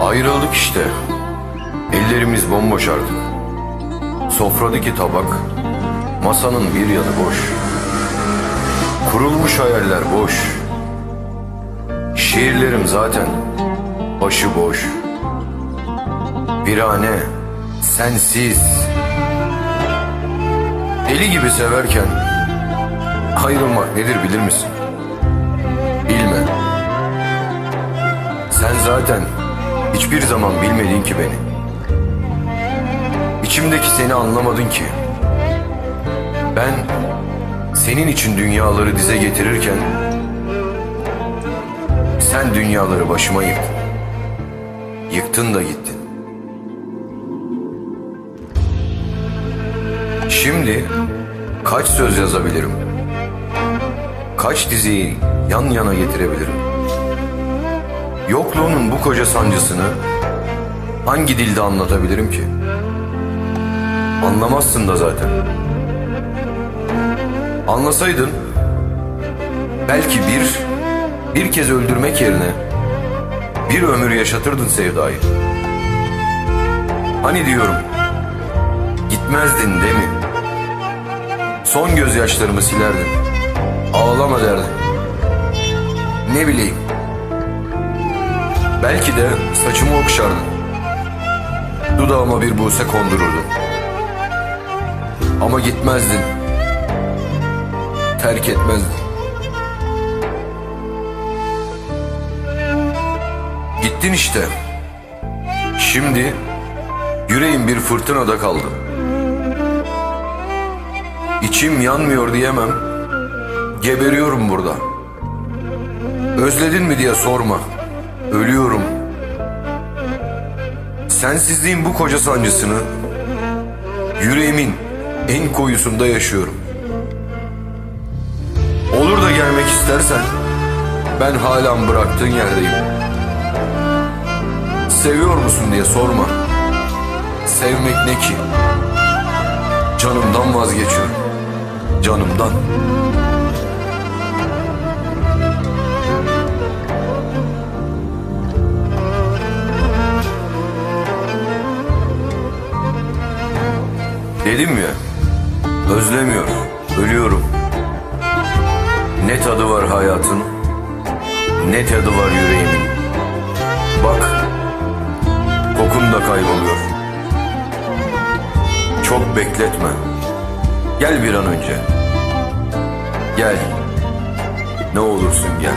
Ayrıldık işte. Ellerimiz bomboş artık. Sofradaki tabak, masanın bir yanı boş. Kurulmuş hayaller boş. Şiirlerim zaten başıboş. Virane, sensiz. Deli gibi severken ayrılmak nedir bilir misin? Bilme. Sen zaten hiçbir zaman bilmedin ki beni. İçimdeki seni anlamadın ki. Ben senin için dünyaları dize getirirken sen dünyaları başıma yıktın. Yıktın da gittin. Şimdi kaç söz yazabilirim? Kaç diziyi yan yana getirebilirim? Yokluğunun bu koca sancısını hangi dilde anlatabilirim ki? Anlamazsın da zaten. Anlasaydın belki bir bir kez öldürmek yerine bir ömür yaşatırdın sevdayı. Hani diyorum gitmezdin değil mi? Son gözyaşlarımı silerdin. Ağlama derdin. Ne bileyim Belki de saçımı okşardın. Dudağıma bir buse kondururdun. Ama gitmezdin. Terk etmezdin. Gittin işte. Şimdi yüreğim bir fırtınada kaldı. İçim yanmıyor diyemem. Geberiyorum burada. Özledin mi diye sorma. Ölüyorum. Sensizliğin bu koca sancısını yüreğimin en koyusunda yaşıyorum. Olur da gelmek istersen ben halen bıraktığın yerdeyim. Seviyor musun diye sorma. Sevmek ne ki? Canımdan vazgeçiyorum. Canımdan. Dedim ya, özlemiyor, ölüyorum. Ne tadı var hayatın, ne tadı var yüreğimin. Bak, kokun da kayboluyor. Çok bekletme. Gel bir an önce. Gel. Ne olursun gel.